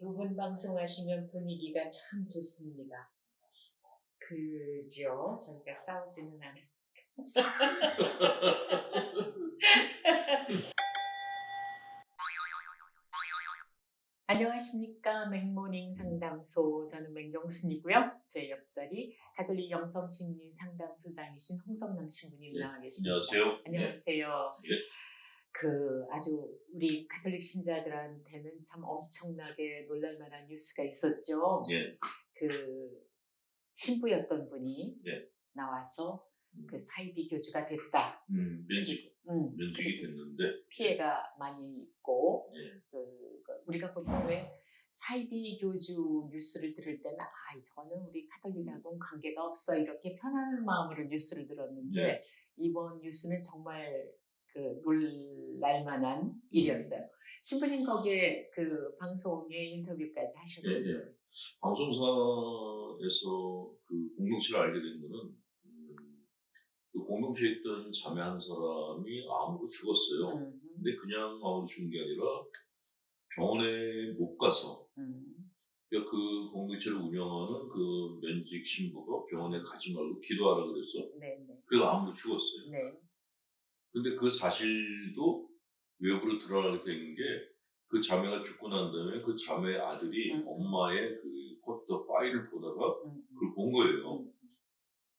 두 분 방송하시면 분위기가 참 좋습니다. 그죠? 저희가 싸우지는 않아요. 안녕하십니까. 맥모닝 상담소. 저는 맥영순이고요. 제 옆자리 가톨릭 영성심리 상담소장이신 홍성남 신부님 나와 계십니다. 안녕하세요. 안녕하세요. 예. 그 아주 우리 가톨릭 신자들한테는 참 엄청나게 놀랄만한 뉴스가 있었죠. 예. 그 신부였던 분이 예. 나와서 음, 그 사이비 교주가 됐다. 음, 면직, 음, 면직이 됐는데, 피해가 많이 있고 예. 그, 그 우리가 보통 왜 사이비 교주 뉴스를 들을 때는 아 이거는 우리 카톨릭하고는 관계가 없어 이렇게 편안한 마음으로 뉴스를 들었는데 네. 이번 뉴스는 정말 그 놀랄 만한 일이었어요. 신부님 거기에 그 방송에 인터뷰까지 예, 하셨거든요. 예. 방송사에서 그 공동체를 알게 된 거는, 음, 그 공동체에 있던 자매 한 사람이 암으로 죽었어요. 음, 근데 그냥 암으로 죽은 게 아니라 병원에 못 가서, 음, 그러니까 그 공동체를 운영하는 그 면직 신부가 병원에 가지 말고 기도하라 그래서, 네, 네, 그래서 암으로 죽었어요. 네, 근데 그 사실도 외부로 드러나게 된 게 그 자매가 죽고 난 다음에 그 자매 아들이 음. 엄마의 그 컴퓨터 파일을 보다가 음, 그걸 본 거예요. 음,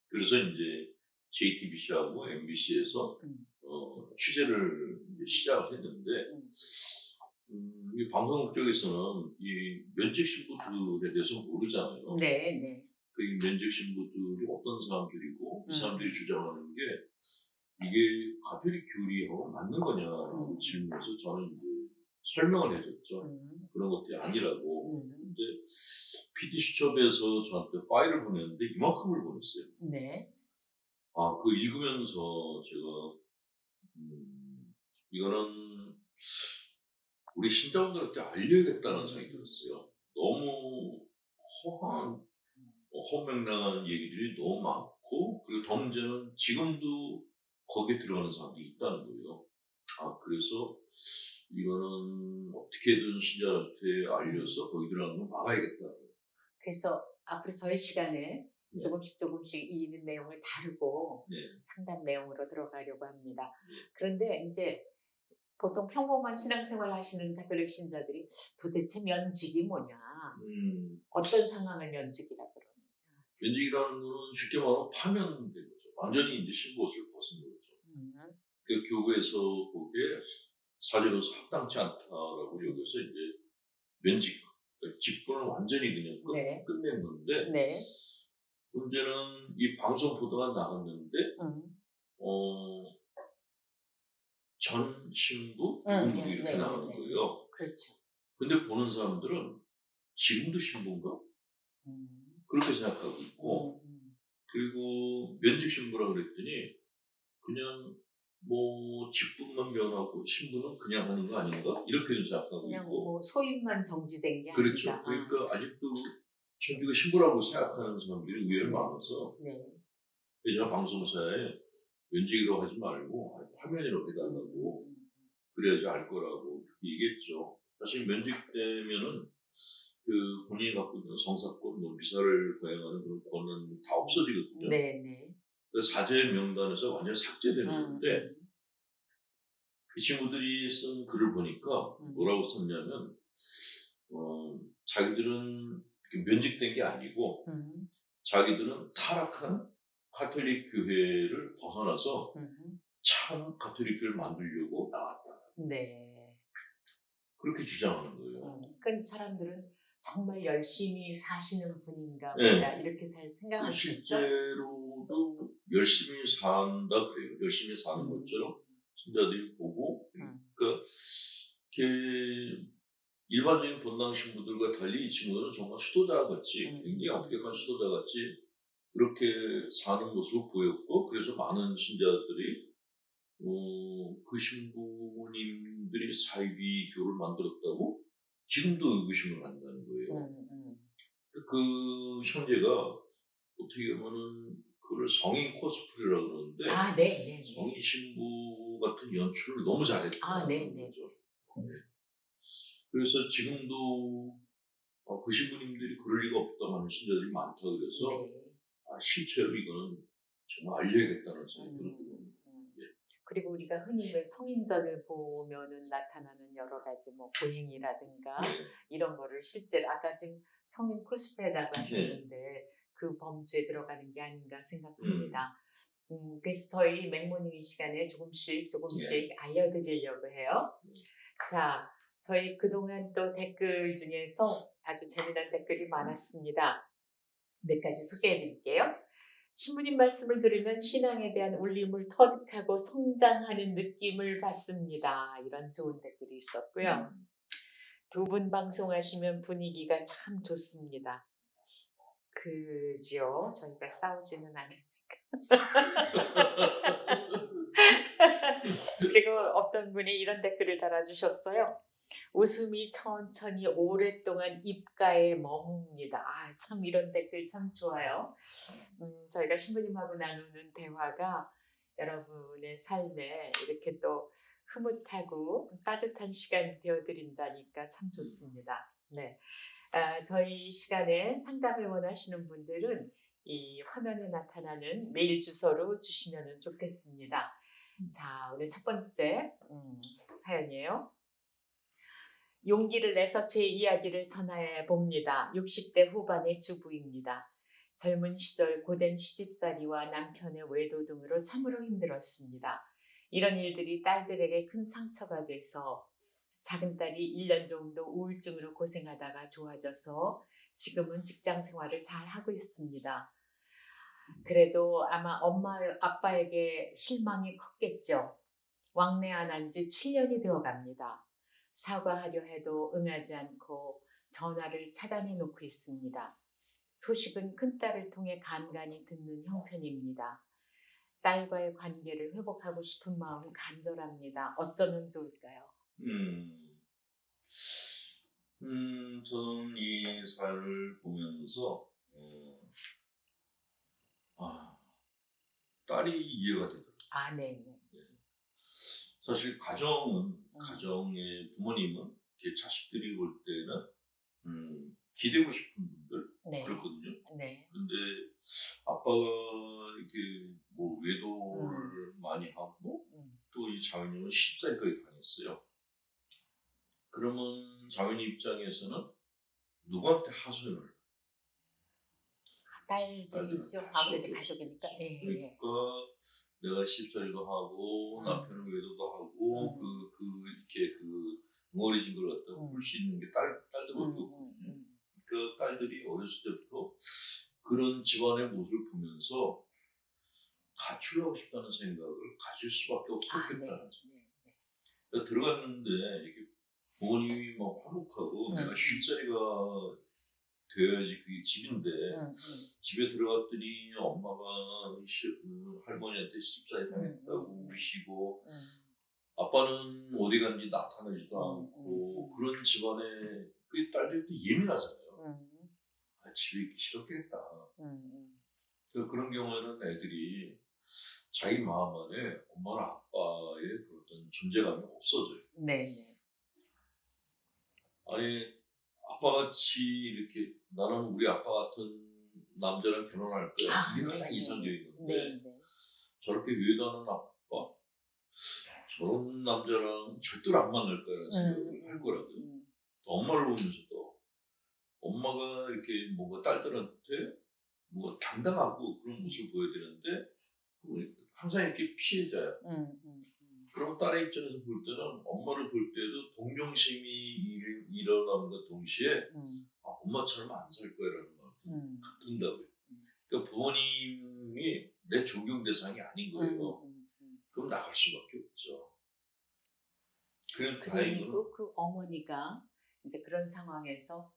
그래서 이제 JTBC하고 MBC에서 음. 어, 취재를 시작을 했는데 음. 음, 이 방송 쪽에서는 이 면직 신부들에 대해서 모르잖아요. 네, 네, 그이 면직 신부들이 어떤 사람들이고 이 음. 사람들이 주장하는 게 이게 가톨릭 교리하고 맞는 거냐라고 음. 질문해서 저는 이제 설명을 해줬죠. 음, 그런 것들이 아니라고. 음, 근데 PD 수첩에서 저한테 파일을 보냈는데 이만큼을 보냈어요. 네, 아, 그 읽으면서 제가 음, 이거는 우리 신자분들한테 알려야겠다는 생각이 들었어요. 너무 허한, 어, 허명랑한 얘기들이 너무 많고, 그리고 더 문제는 지금도 거기에 들어가는 사람들이 있다는 거예요. 아, 그래서 이거는 어떻게든 신자한테 알려서 거기 들어가는 걸 막아야겠다. 그래서 앞으로 저희 시간에 네. 조금씩 조금씩 이 내용을 다루고 네. 상담 내용으로 들어가려고 합니다. 네. 그런데 이제 보통 평범한 신앙생활 하시는 가톨릭 신자들이 도대체 면직이 뭐냐, 음, 어떤 상황을 면직이라 그러느냐. 면직이라는 거는 쉽게 말하면 파면된 거죠. 완전히 이제 신부옷을 벗은 거죠. 음, 그 교회에서 보기에 사제로서 합당치 않다라고 여기서 이제 면직, 직분을 완전히 그냥 끝, 네. 끝낸 건데 네, 문제는 이 방송 보도가 나갔는데 음, 어, 전 신부 음, 네, 이렇게 네, 나오는 네, 네. 거예요. 그렇죠. 근데 보는 사람들은 지금도 신부인가 음, 그렇게 생각하고 있고 음, 그리고 면직 신부라 그랬더니 그냥 뭐 직분만 변하고 신부는 그냥 하는 거 아닌가 이렇게 좀 생각하고 그냥 있고 뭐 소임만 정지된 게 그렇죠. 아니다. 그러니까 아직도 천주교 신부라고 생각하는 사람들이 의외로 네. 많아서 네. 제가 방송사에 면직이라고 하지 말고 화면이라고 해달라고 음, 그래야지 알 거라고 그렇게 얘기했죠. 사실 면직되면은 그 본인이 갖고 있는 성사권, 뭐 미사를 거행하는 그런 권은 다 없어지거든요. 네, 네. 그 사제 명단에서 완전히 삭제되는 음, 그 친구들이 쓴 글을 보니까 음. 뭐라고 썼냐면 어, 자기들은 이렇게 면직된 게 아니고 음, 자기들은 타락한 가톨릭 교회를 벗어나서 음, 참 가톨릭 교회를 만들려고 나왔다. 네. 그렇게 주장하는 거예요. 음, 그러니까 사람들은 정말 열심히 사시는 분인가 네. 보다 이렇게 잘 생각할 수 있죠. 실제로도 열심히 산다 그래요. 열심히 사는 음. 것처럼 신자들이 보고 음. 그러니까 이렇게 일반적인 본당 신부들과 달리 이 친구들은 정말 수도자 같이 음. 굉장히 엄격한 수도자 같이 그렇게 사는 모습을 보였고 그래서 많은 신자들이 어, 그 신부님들이 사이비 교를 만들었다고 지금도 의구심을 한다는 거예요. 음, 음. 그 형제가 어떻게 보면은 그걸 성인 코스프레라고 그러는데 아, 네, 네, 네. 성인 신부 같은 연출을 너무 잘했다. 아, 네, 네. 거죠. 네. 그래서 지금도 그 신부님들이 그럴 리가 없다고 하는 신자들이 많다 그래서 네. 아, 실제로 이거는 정말 알려야겠다는 생각이 음, 들었거든요. 음. 예. 그리고 우리가 흔히 왜 성인전을 보면은 나타나는 여러 가지 뭐 고행이라든가 네. 이런 거를 실제로 아까 지금 성인 코스프레라고 네. 하셨는데 그 범주에 들어가는 게 아닌가 생각합니다. 음, 그래서 저희 맥모닝 이 시간에 조금씩 조금씩 네. 알려드리려고 해요. 자, 저희 그동안 또 댓글 중에서 아주 재미난 댓글이 많았습니다. 몇 가지 소개해 드릴게요. 신부님 말씀을 들으면 신앙에 대한 울림을 터득하고 성장하는 느낌을 받습니다. 이런 좋은 댓글이 있었고요. 음. 두분 방송하시면 분위기가 참 좋습니다. 그지요. 저희가 싸우지는 않으니까. 그리고 어떤 분이 이런 댓글을 달아주셨어요. 웃음이 천천히 오랫동안 입가에 머뭅니다. 아, 참 이런 댓글 참 좋아요. 음, 저희가 신부님하고 나누는 대화가 여러분의 삶에 이렇게 또 흐뭇하고 따뜻한 시간 되어드린다니까 참 좋습니다. 네. 아, 저희 시간에 상담을 원하시는 분들은 이 화면에 나타나는 메일 주소로 주시면 좋겠습니다. 자, 오늘 첫 번째 음, 사연이에요. 용기를 내서 제 이야기를 전해 봅니다. 60대 후반의 주부입니다. 젊은 시절 고된 시집살이와 남편의 외도 등으로 참으로 힘들었습니다. 이런 일들이 딸들에게 큰 상처가 돼서 작은 딸이 1년 정도 우울증으로 고생하다가 좋아져서 지금은 직장 생활을 잘 하고 있습니다. 그래도 아마 엄마, 아빠에게 실망이 컸겠죠. 왕래 안 한 지 7년이 되어 갑니다. 사과하려 해도 응하지 않고 전화를 차단해 놓고 있습니다. 소식은 큰딸을 통해 간간히 듣는 형편입니다. 딸과의 관계를 회복하고 싶은 마음 간절합니다. 어쩌면 좋을까요? 음, 음, 저는 이 사연을 보면서, 어, 아, 딸이 이해가 되더라고요. 아, 네, 네. 사실 가정은, 음. 가정의 부모님은 제 자식들이 볼 때는, 음, 기대고 싶은 분들, 네. 그렇거든요. 네. 근데 아빠가 이렇게 뭐 외도를 많이 하고, 음. 또이 자매님은 10살까지 다녔어요. 그러면 자매님 입장에서는 누구한테 하소연을 할까? 아무래도 가족이죠. 가족이니까. 예, 예. 그러니까 내가 10살도 하고 음. 남편은 외도도 하고 음. 그, 그 이렇게 그 응어리진 걸 갖다 음. 볼수 있는 게 딸, 딸들밖에 음, 없거든요. 음, 음. 그 딸들이 어렸을 때부터 그런 집안의 모습을 보면서 갖추려고 싶다는 생각을 가질 수밖에 아, 네. 없었겠다는 네, 네. 내가 들어갔는데 이렇게 부모님이 막 화목하고 음. 내가 쉴 자리가 되어야지 그게 집인데 음, 음. 집에 들어갔더니 엄마가 시- 음, 할머니한테 십사에 당했다고 음. 우시고 음. 아빠는 어디 갔는지 나타나지도 음, 않고 음, 음. 그런 집안에 그 딸들이 또 예민하잖아요. 음, 아, 집에 있기 싫었겠다. 음, 음. 그 그런 경우에는 애들이 자기 마음 안에 엄마나 아빠의 그런 존재감이 없어져요. 네, 네. 아니 아빠같이 이렇게 나는 우리 아빠 같은 남자랑 결혼할 거야 아, 이게 네, 가장 네, 이상적인 건데 네, 네. 저렇게 외도하는 아빠? 저런 남자랑 절대로 안 만날 거라는 생각을 할 거라고요. 음, 또 엄마를 보면서도 엄마가 이렇게 뭔가 딸들한테 뭐 당당하고 그런 모습을 보여야 되는데 항상 이렇게 피해자야. 음, 음, 음. 그럼 딸의 입장에서 볼 때는 엄마를 볼 때도 동정심이 일- 일어남과 동시에 음, 아, 엄마처럼 안 살 거야라는 마음이 음. 든다고요. 음. 그러니까 부모님이 내 존경 대상이 아닌 거예요. 음, 음, 음. 그럼 나갈 수밖에 없죠. 건 그리고 그 어머니가 이제 그런 상황에서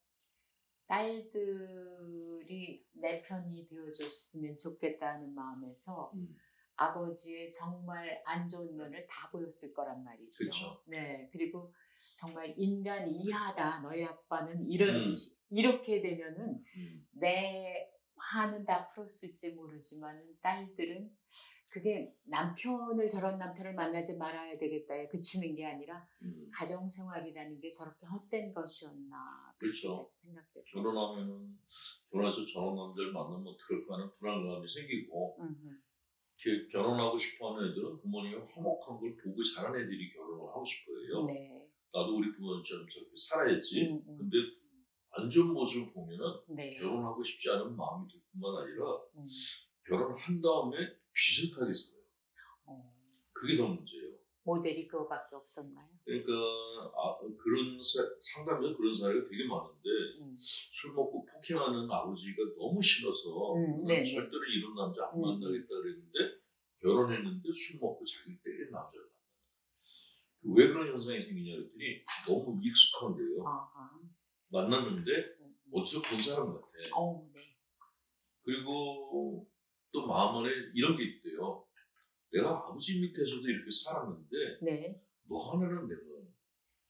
딸들이 내 편이 되어줬으면 좋겠다는 마음에서 음, 아버지의 정말 안 좋은 면을 다 보였을 거란 말이죠. 그쵸. 네, 그리고 정말 인간 이하다. 너희 아빠는 이런 음. 이렇게 되면은 음, 내 화는 다 풀었을지 모르지만 딸들은 그게 남편을 저런 남편을 만나지 말아야 되겠다에 그치는 게 아니라 음, 가정 생활이라는 게 저렇게 헛된 것이었나 그렇죠. 그렇게 생각되고. 결혼하면은 결혼해서 저런 남자를 만나면 어떡할까 하는 불안감이 생기고 음, 이렇게 결혼하고 싶어하는 애들은 부모님이 화목한 걸 보고 자란 애들이 결혼을 하고 싶어해요. 네. 나도 우리 부모님처럼 저렇게 살아야지. 음, 음. 근데 안 좋은 모습을 보면은 네. 결혼하고 싶지 않은 마음이 들 뿐만 아니라 음. 결혼한 다음에 비슷하게 살아요. 어, 그게 더 문제예요. 모델이 그거밖에 없었나요? 그러니까 아, 그런 사- 상담자 그런 사례가 되게 많은데 음. 술 먹고 폭행하는 아버지가 너무 싫어서 음, 난 네네. 절대로 이런 남자 안 음. 만나겠다 그랬는데 결혼했는데 술 먹고 자기를 때린 남자를 만나. 왜 그런 현상이 생기냐 그랬더니 너무 익숙한 거예요. 아하. 만났는데 음, 음. 어디서 본 사람 같아. 어, 네. 그리고 또 마음 안에 이런 게 있대요. 내가 아버지 밑에서도 이렇게 살았는데 네. 너 하나는 내가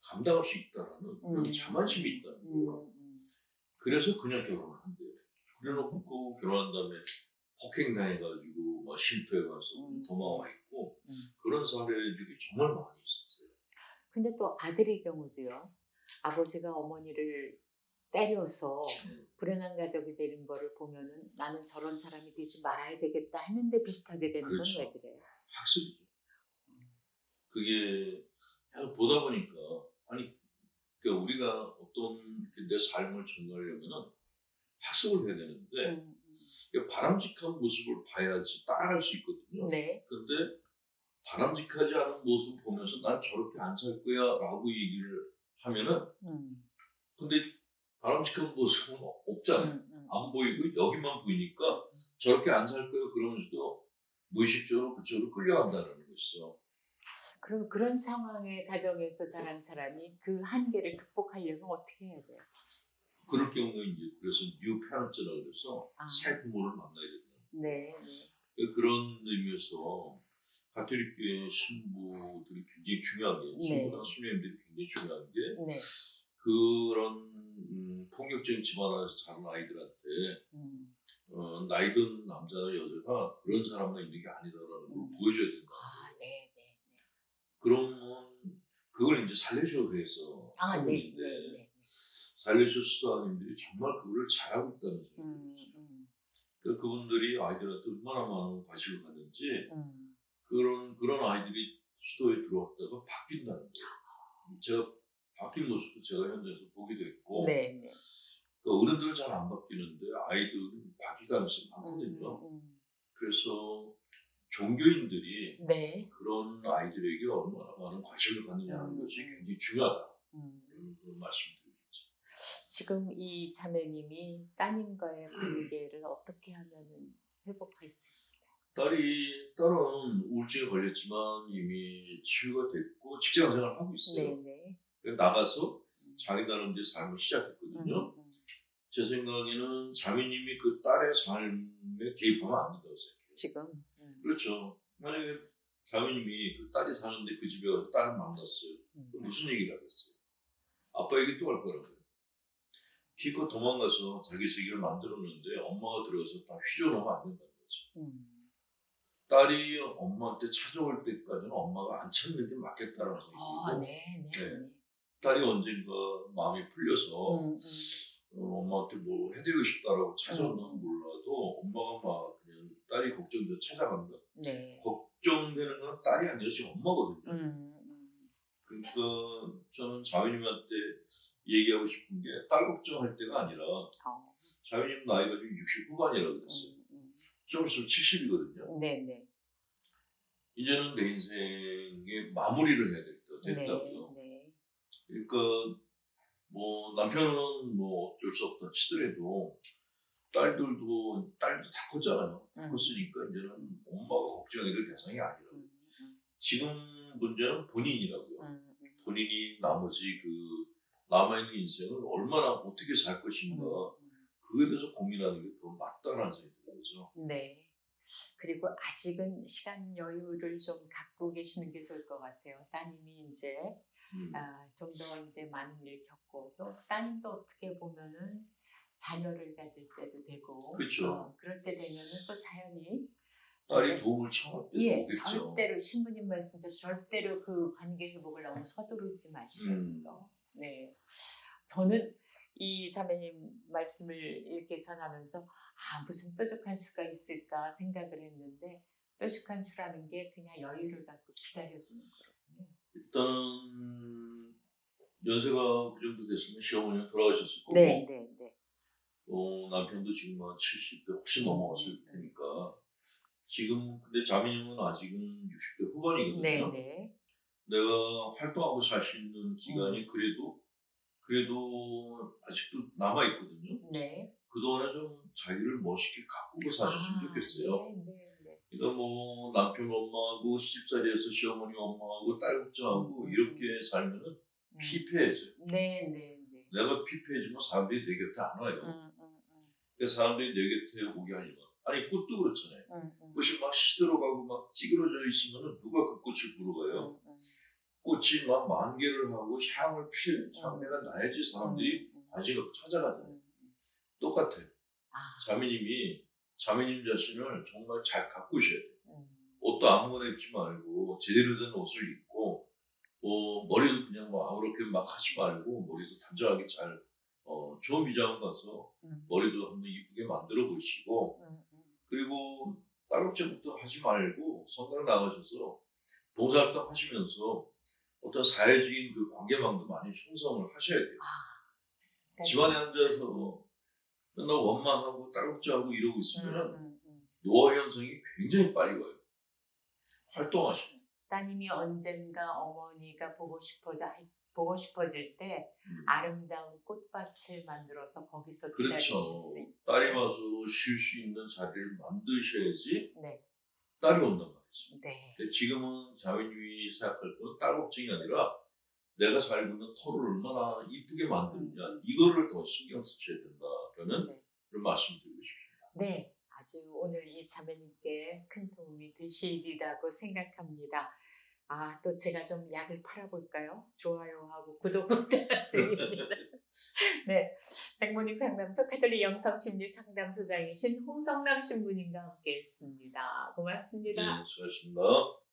감당할 수 있다라는 그런 음. 자만심이 있다는 음, 거예요. 음. 그래서 그냥 결혼을 한대요. 그래놓고 결혼한 다음에 폭행당해가지고 막 쉼터에 와서 음. 도망와 있고 음. 그런 사례들이 정말 많이 있었어요. 근데 또 아들의 경우도요. 아버지가 어머니를 때려서 음. 불행한 가족이 되는 거를 보면은 나는 저런 사람이 되지 말아야 되겠다 했는데 비슷하게 되는 그렇죠. 건왜 그래요? 학습이죠. 그게 보다 보니까 아니 그러니까 우리가 어떤 내 삶을 전가하려면은 학습을 해야 되는데 음, 그러니까 바람직한 모습을 봐야지 따라갈 수 있거든요. 음. 네. 근데 바람직하지 않은 모습 보면서 난 저렇게 안 살 거야 라고 얘기를 하면은 음, 근데 바람직한 모습은 없잖아요. 음, 음. 안 보이고 여기만 보이니까 저렇게 안 살 거야 그러면서도 무의식적으로 그쪽으로 끌려간다는 것이죠. 그럼 그런 상황의 가정에서 자란 사람이 그 한계를 극복하려면 어떻게 해야 돼요? 그럴 경우에 이제 그래서 뉴 페런트라고 해서 아. 새 부모를 만나야 된다. 네, 네. 그런 의미에서 가톨릭교회 신부들이 굉장히 중요한 게 네. 신부나 수녀님들이 굉장히 중요한 게 네. 그런 음, 폭력적인 집안 에서 자란 아이들한테 음. 어, 나이 든 남자나 여자가 그런 사람만 있는 게 아니다라는 걸 음. 보여줘야 된다. 아, 네, 네. 그러면 그걸 이제 살려줘서 아, 하고 네, 있는데 네, 네. 살려줘 수사님들이 정말 그거를 잘하고 있다는 생각이 음. 음, 그러니까 그분들이 아이들한테 얼마나 많은 관심을 갖는지 음. 그런 그런 아이들이 수도에 들어왔다가 바뀐다는 거예요. 제가 바뀐 모습도 제가 현장에서 보기도 했고 네, 네. 그러니까 어른들은 잘 안 바뀌는데 아이들은 바뀔 가능성이 많거든요. 음, 음. 그래서 종교인들이 네. 그런 아이들에게 얼마나 많은 관심을 갖느냐는 음, 것이 음. 굉장히 중요하다. 음. 이런 그런 말씀드리겠죠. 지금 이 자매님이 따님과의 관계를 어떻게 하면 회복할 수 있을까요? 딸이 딸은 우울증에 걸렸지만 이미 치유가 됐고 직장 생활을 하고 있어요. 네, 네. 나가서 자기 나름대로 삶을 시작했거든요. 음, 음. 제 생각에는 자매님이 그 딸의 삶에 개입하면 안 된다고 생각해요. 지금 음. 그렇죠. 만약에 자매님이 그 딸이 사는데 그 집에 가서 딸을 만났어요. 음. 무슨 얘기를 하겠어요? 아빠 얘기 또 할 거라고요. 기껏 도망가서 자기 세계를 만들었는데 엄마가 들어가서 다 휘저어놓으면 안 된다는 거죠. 음. 딸이 엄마한테 찾아올 때까지는 엄마가 안 찾는 게 맞겠다라는 생각이고 아, 네, 네. 네. 딸이 언젠가 마음이 풀려서 음, 음. 어, 엄마한테 뭐 해드리고 싶다라고 찾아오면 음. 몰라도 엄마가 막 그냥 딸이 걱정돼서 찾아간다. 네. 걱정되는 건 딸이 아니라 지금 엄마거든요. 음, 음. 그러니까 저는 자매님한테 얘기하고 싶은 게 딸 걱정할 때가 아니라 어. 자매님 나이가 지금 60 후반이라고 그랬어요. 음, 음. 좀 있으면 70이거든요. 네, 네. 이제는 내 인생의 마무리를 해야 될 때가 됐다고요. 네, 네. 그러니까 뭐 남편은 뭐 어쩔 수 없다 치더라도 딸들도 딸도 다 컸잖아요. 다 음. 컸으니까 이제는 엄마가 걱정해야 될 대상이 아니라 음, 음, 지금 문제는 본인이라고요. 본인이 나머지 그 남아있는 인생을 얼마나 어떻게 살 것인가 음, 그거에 대해서 고민하는 게 더 맞다라는 생각이 들어요. 음. 네. 그리고 아직은 시간 여유를 좀 갖고 계시는 게 좋을 것 같아요. 따님이 이제 음. 아, 좀더 이제 많은 일 겪고 또 따님도 어떻게 보면은 자녀를 가질 때도 되고 그쵸. 어, 그럴 때 되면은 또 자연히 딸이 네. 도움을 청할 때 예. 절대로 신부님 말씀대로 절대로 그 관계 회복을 너무 서두르지 마시는 음. 거. 네, 저는 이 자매님 말씀을 이렇게 전하면서 아 무슨 뾰족한 수가 있을까 생각을 했는데 뾰족한 수라는 게 그냥 여유를 갖고 기다려주는 거거든요. 일단은 연세가 그 정도 됐으면 시어머니는 돌아가셨을 거고 네, 네, 네. 어, 남편도 지금 한 70대 훨씬 넘어갔을 테니까 지금 근데 자매님은 아직은 60대 후반이거든요. 네, 네. 내가 활동하고 살 수 있는 기간이 음. 그래도 그래도 아직도 남아 있거든요. 네. 그동안에 좀 자기를 멋있게 가꾸고 사셨으면 아, 좋겠어요. 네, 네, 네. 그러니까 뭐 남편 엄마하고 시집살이해서 시어머니 엄마하고 딸 걱정하고 음. 이렇게 살면은 음. 피폐해져요. 네, 네, 네. 내가 피폐해지면 사람들이 내 곁에 안 와요. 음, 음, 음, 그러니까 사람들이 내 곁에 오게 하려면 아니 꽃도 그렇잖아요. 음, 음. 꽃이 막 시들어가고 막 찌그러져 있으면은 누가 그 꽃을 보러 가요? 음, 음. 꽃이 막 만개를 하고 향을 피해 향내가 나야지 사람들이 음, 음, 관심을 찾아가잖아요. 음, 음. 똑같아요. 아, 자매님이 자매님 자신을 정말 잘 가꾸셔야 돼요. 음. 옷도 아무거나 입지 말고 제대로 된 옷을 입고 어, 머리도 그냥 막 아무렇게 막 하지 말고 머리도 단정하게 잘 어, 좋은 미장원 가서 음. 머리도 한번 이쁘게 만들어 보시고 음, 음. 그리고 딸업체부터 하지 말고 성당 나가셔서 봉사활동 하시면서 어떤 사회적인 그 관계망도 많이 형성을 하셔야 돼요. 그러니까 집안에 앉아서 맨날 원망하고 딸업체하고 이러고 음, 있으면 음, 음. 노화 현상이 굉장히 빨리 와요. 활동하시고. 따님이 언젠가 어머니가 보고 싶어져 보고 싶어질 때 음. 아름다운 꽃밭을 만들어서 거기서 그렇죠. 기다리실 수 있. 딸이 와서 쉴 수 있는 자리를 만드셔야지 네, 딸이 온단 말이죠. 네. 근데 지금은 자매님이 생각할 건 딸 걱정이 아니라 내가 살고 있는 터를 얼마나 이쁘게 만드느냐 이거를 더 신경 쓰셔야 된다 라는 네. 그런 말씀 드리고 싶습니다. 네, 아주 오늘 이 자매님께 큰 도움이 되시리라고 생각합니다. 아, 또 제가 좀 약을 팔아볼까요? 좋아요하고 구독 부탁드립니다. 네, 백모닝 상담소 카톨릭 영성 심리 상담소장이신 홍성남 신부님과 함께 했습니다. 고맙습니다. 네, 수고하셨습니다.